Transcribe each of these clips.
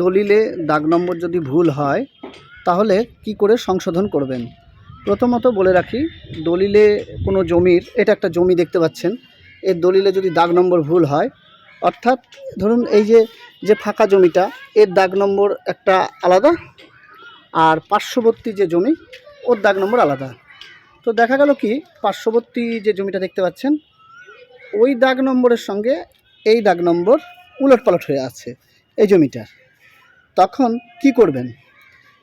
দলিলে দাগ নম্বর যদি ভুল হয়, তাহলে কি করে সংশোধন করবেন? প্রথমত বলে রাখি, দলিলে কোনো জমির, এটা একটা জমি দেখতে পাচ্ছেন এর দলিলে যদি দাগ নম্বর ভুল হয়, অর্থাৎ ধরুন এই যে যে ফাঁকা জমিটা, এর দাগ নম্বর একটা আলাদা, আর পার্শ্ববর্তী যে জমি, ওর দাগ নম্বর আলাদা। তো দেখা গেল কি, পার্শ্ববর্তী যে জমিটা দেখতে পাচ্ছেন, ওই দাগ নম্বরের সঙ্গে এই দাগ নম্বর উলট পালট হয়ে আছে। এই জমিটার। তখন কি করবেন?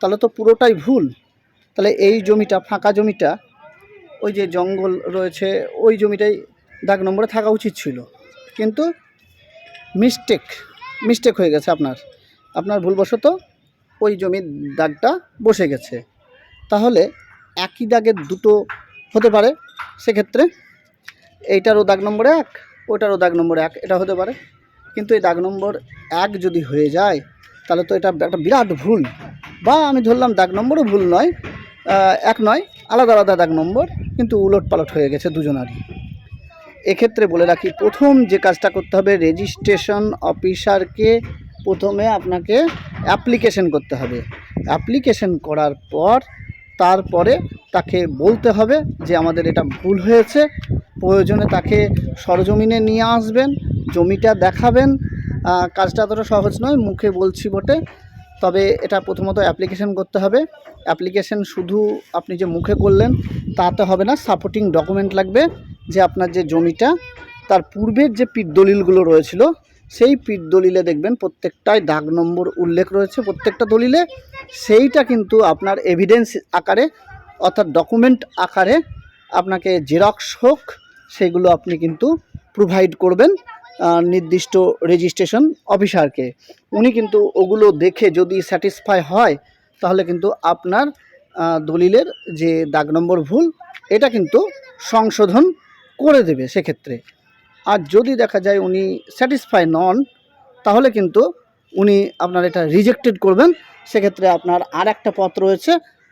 তাহলে তো পুরোটাই ভুল। তাহলে এই জমিটা, ফাঁকা জমিটা, ওই যে জঙ্গল রয়েছে, ওই জমিটাই দাগ নম্বরে থাকা উচিত ছিল। কিন্তু মিস্টেক মিস্টেক হয়ে গেছে আপনার। আপনার ভুলবশত ওই জমির দাগটা বসে গেছে। তাহলে একই দাগের দুটো হতে পারে, সেক্ষেত্রে এইটারও দাগ নম্বর এক, ওইটারও দাগ নম্বর এক, এটা হতে পারে। কিন্তু এই দাগ নম্বর এক যদি হয়ে যায়, তাহলে তো এটা একটা বিরাট ভুল। বা আমি ধরলাম দাগ নম্বরও ভুল নয় এক নয়, আলাদা আলাদা দাগ নম্বর, কিন্তু উলট পালট হয়ে গেছে দুজনারই। এক্ষেত্রে বলে রাখি, প্রথম যে কাজটা করতে হবে রেজিস্ট্রেশন অফিসারকে প্রথমে আপনাকে অ্যাপ্লিকেশন করতে হবে। অ্যাপ্লিকেশন করার পর, তারপরে তাকে বলতে হবে যে আমাদের এটা ভুল হয়েছে, প্রয়োজনে তাকে সরজমিনে নিয়ে আসবেন জমিটা দেখাবেন কাজটা অতটা সহজ নয়, মুখে বলছি বটে। তবে এটা প্রথমত অ্যাপ্লিকেশন করতে হবে। অ্যাপ্লিকেশন শুধু আপনি যে মুখে করলেন, তাতে হবে না সাপোর্টিং ডকুমেন্ট লাগবে যে আপনার যে জমিটা, তার পূর্বের যে পিট দলিলগুলো রয়েছিল, সেই পিট দলিলে দেখবেন প্রত্যেকটায় দাগ নম্বর উল্লেখ রয়েছে। প্রত্যেকটা দলিলে সেইটা কিন্তু আপনার এভিডেন্স আকারে, অর্থাৎ ডকুমেন্ট আকারে আপনাকে জেরক্স হোক, সেগুলো আপনি কিন্তু প্রোভাইড করবেন। নির্দিষ্ট রেজিস্ট্রেশন অফিসারকে উনি কিন্তু ওগুলো দেখে যদি স্যাটিসফাই হয়, তাহলে কিন্তু আপনার দলিলের যে দাগ নম্বর ভুল, এটা কিন্তু সংশোধন করে দেবে সেক্ষেত্রে। আর যদি দেখা যায় উনি স্যাটিসফাই নন, তাহলে কিন্তু উনি আপনার এটা রিজেক্টেড করবেন। সেক্ষেত্রে আপনার আর একটা পথ রয়েছে,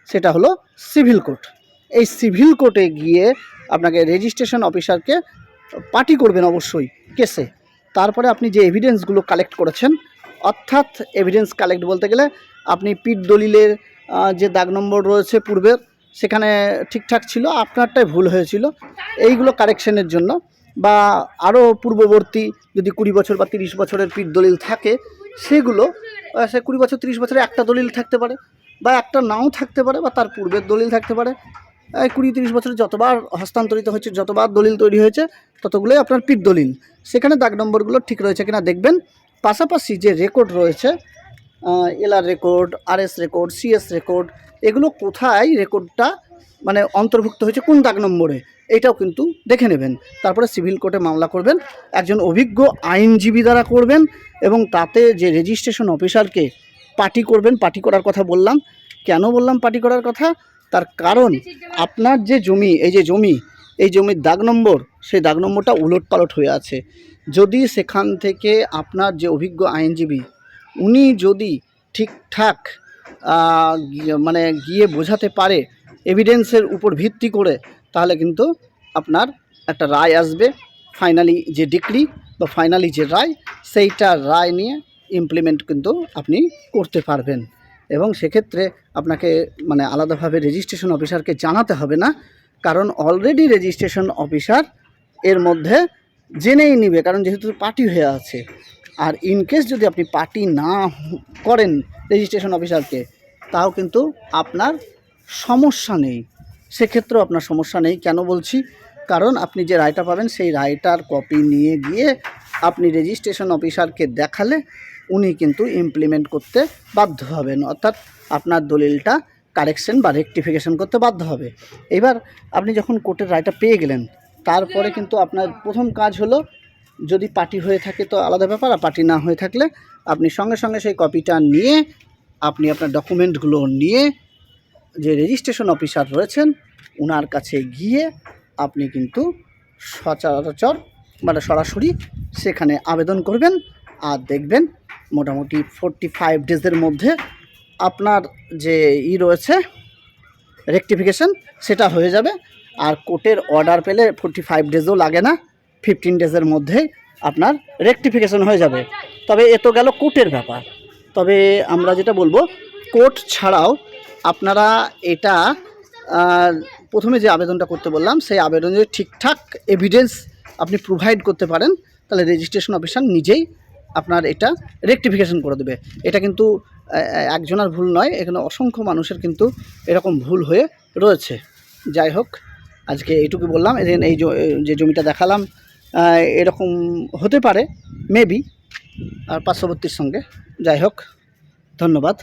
সেটা হলো সিভিল কোর্ট এই সিভিল কোর্টে গিয়ে আপনাকে রেজিস্ট্রেশন অফিসারকে পার্টি করবেন অবশ্যই কেসে। তারপরে আপনি যে এভিডেন্সগুলো কালেক্ট করেছেন, অর্থাৎ এভিডেন্স কালেক্ট বলতে গেলে আপনি পিট দলিলের যে দাগ নম্বর রয়েছে পূর্বের, সেখানে ঠিকঠাক ছিল, আপনারটাই ভুল হয়েছিল। এইগুলো কারেকশনের জন্য বা আরও পূর্ববর্তী যদি কুড়ি বছর বা তিরিশ বছরের পিট দলিল থাকে, সেগুলো সে কুড়ি বছর, তিরিশ বছরে একটা দলিল থাকতে পারে বা একটা নাও থাকতে পারে বা তার পূর্বের দলিল থাকতে পারে। কুড়ি, তিরিশ বছরে যতবার হস্তান্তরিত হয়েছে, যতবার দলিল তৈরি হয়েছে ততগুলোই আপনার পিট দলিল। সেখানে দাগ নম্বরগুলো ঠিক রয়েছে কিনা দেখবেন। পাশাপাশি যে রেকর্ড রয়েছে LR record RS record CS record এগুলো কোথায় রেকর্ডটা মানে অন্তর্ভুক্ত হয়েছে, কোন দাগ নম্বরে, এটাও কিন্তু দেখে নেবেন। তারপরে সিভিল কোর্টে মামলা করবেন, একজন অভিজ্ঞ আইনজীবী দ্বারা করবেন এবং তাতে যে রেজিস্ট্রেশন অফিসারকে পার্টি করবেন পার্টি করার কথা বললাম। কেন বললাম পার্টি করার কথা? তার কারণ আপনার যে জমি, এই যে জমি এই জমির দাগ নম্বর, সেই দাগ নম্বরটা উলট পালট হয়ে আছে। যদি সেখান থেকে আপনার যে অভিজ্ঞ আইনজীবী, উনি যদি ঠিকঠাক মানে গিয়ে বোঝাতে পারে এভিডেন্সের উপর ভিত্তি করে, তাহলে কিন্তু আপনার একটা রায় আসবে। ফাইনালি যে ডিক্রি বা ফাইনালি যে রায়, সেইটা রায় নিয়ে ইমপ্লিমেন্ট কিন্তু আপনি করতে পারবেন। এবং সেক্ষেত্রে আপনাকে মানে আলাদাভাবে রেজিস্ট্রেশন অফিসারকে জানাতে হবে না। কারণ অলরেডি রেজিস্ট্রেশন অফিসার এর মধ্যে জেনেই নিবে, কারণ যেহেতু পার্টি হয়ে আছে। আর ইন কেস যদি আপনি পার্টি না করেন রেজিস্ট্রেশন অফিসারকে তাও কিন্তু আপনার সমস্যা নেই। সেক্ষেত্রেও আপনার সমস্যা নেই। কেন বলছি? কারণ আপনি যে রায়টা পাবেন, সেই রায়টার কপি নিয়ে গিয়ে আপনি রেজিস্ট্রেশন অফিসারকে দেখালে উনি কিন্তু ইমপ্লিমেন্ট করতে বাধ্য হবেন। অর্থাৎ আপনার দলিলটা কারেকশন বা রেকটিফিকেশন করতে বাধ্য হবে। এবার আপনি যখন কোর্টের রায়টা পেয়ে গেলেন, তারপরে কিন্তু আপনার প্রথম কাজ হলো, যদি পার্টি হয়ে থাকে তো আলাদা ব্যাপার, আর পার্টি না হয়ে থাকলে আপনি সঙ্গে সঙ্গে সেই কপিটা নিয়ে, আপনি আপনার ডকুমেন্টগুলো নিয়ে যে রেজিস্ট্রেশন অফিসার রয়েছেন ওনার কাছে গিয়ে আপনি কিন্তু সচরাচর মানে সরাসরি সেখানে আবেদন করবেন, আর দেখবেন মোটামুটি ফোরটি ফাইভ ডেজের মধ্যে আপনার যে ই রয়েছে রেকটিফিকেশন সেটা হয়ে যাবে। আর কোর্টের অর্ডার পেলে ফোরটি ফাইভ ডেজও লাগে না ফিফটিন ডেজের মধ্যেই আপনার রেকটিফিকেশন হয়ে যাবে। তবে এ তো গেল কোর্টের ব্যাপার। তবে আমরা যেটা বলব, কোর্ট ছাড়াও আপনারা এটা প্রথমে যে আবেদনটা করতে বললাম, সেই আবেদনের ঠিকঠাক এভিডেন্স আপনি প্রোভাইড করতে পারেন। তাহলে রেজিস্ট্রেশন অফিসার নিজেই আপনার এটা রেকটিফিকেশন করে দেবে। এটা কিন্তু একজনার ভুল নয়, এখানে অসংখ্য মানুষের কিন্তু এরকম ভুল হয়ে রয়েছে। যাই হোক, আজকে এইটুকু বললাম, এদিন এই যে জমিটা দেখালাম এরকম হতে পারে মেবি আর পার্শ্ববর্তীর সঙ্গে। যাই হোক, ধন্যবাদ।